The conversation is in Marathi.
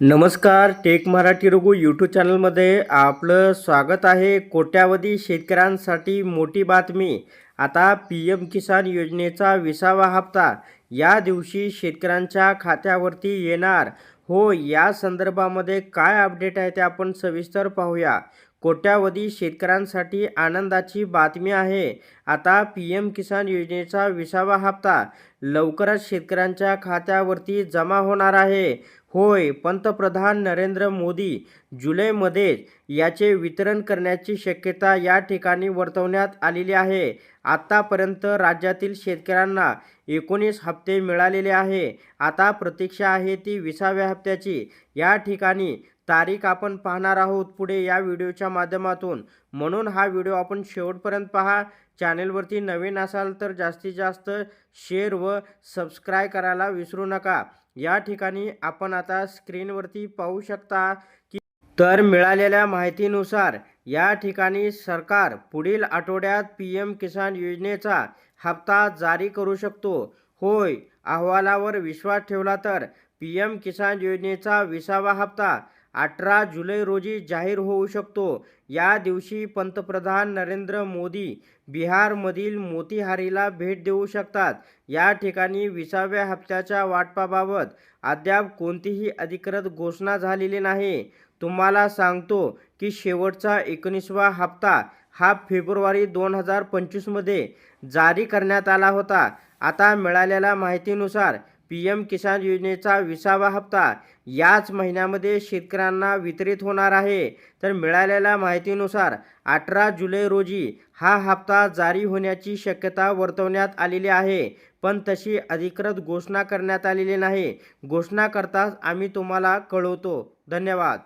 नमस्कार टेक मराठी रघु यूट्यूब चॅनलमध्ये आपलं स्वागत आहे. कोट्यावधी शेतकऱ्यांसाठी मोठी बातमी. आता पी एम किसान योजनेचा विसावा हप्ता या दिवशी शेतकऱ्यांच्या खात्यावरती येणार. हो या संदर्भामध्ये काय अपडेट आहे ते आपण सविस्तर पाहूया. कोट्यावधी शेतकऱ्यांसाठी आनंदाची बातमी आहे. आता पी एम किसान योजनेचा विसावा हप्ता लवकरच शेतकऱ्यांच्या खात्यावरती जमा होणार आहे. होय पंतप्रधान नरेंद्र मोदी जुलैमध्ये याचे वितरण करण्याची शक्यता या ठिकाणी वर्तवण्यात आलेली आहे. आत्तापर्यंत राज्यातील शेतकऱ्यांना एकोणीस हप्ते मिळालेले आहे. आता प्रतीक्षा आहे ती विसाव्या हप्त्याची. या ठिकाणी तारीख आपण पाहणार आहोत पुढे या व्हिडिओच्या माध्यमातून. म्हणून हा व्हिडिओ आपण शेवटपर्यंत पहा. चॅनेलवरती नवीन असाल तर जास्तीत जास्त शेअर व सबस्क्राईब करायला विसरू नका. या ठिकाणी आपण आता स्क्रीनवरती पाहू शकता की तर मिळालेल्या माहितीनुसार या ठिकाणी सरकार पुढील आठवड्यात पी एम किसान योजनेचा हप्ता जारी करू शकतो. होय अहवालावर विश्वास ठेवला तर पी एम किसान योजनेचा विसावा हप्ता अठरा जुलै रोजी जाहीर होऊ शकतो. या दिवशी पंतप्रधान नरेंद्र मोदी बिहारमधील मोतीहारीला भेट देऊ शकतात. या ठिकाणी विसाव्या हप्त्याच्या वाटपाबाबत अद्याप कोणतीही अधिकृत घोषणा झालेली नाही. तुम्हाला सांगतो की शेवटचा एकोणीसवा हप्ता हा फेब्रुवारी दोन हजार पंचवीसमध्ये जारी करण्यात आला होता. आता मिळालेल्या माहितीनुसार पी एम किसान योजनेचा विसावा हप्ता याच महिन्यामध्ये शेतकऱ्यांना वितरित होणार आहे. तर मिळालेल्या माहितीनुसार अठरा जुलै रोजी हा हप्ता जारी होण्याची शक्यता वर्तवण्यात आलेली आहे. पण तशी अधिकृत घोषणा करण्यात आलेली नाही. घोषणा करताच आम्ही तुम्हाला कळवतो. धन्यवाद.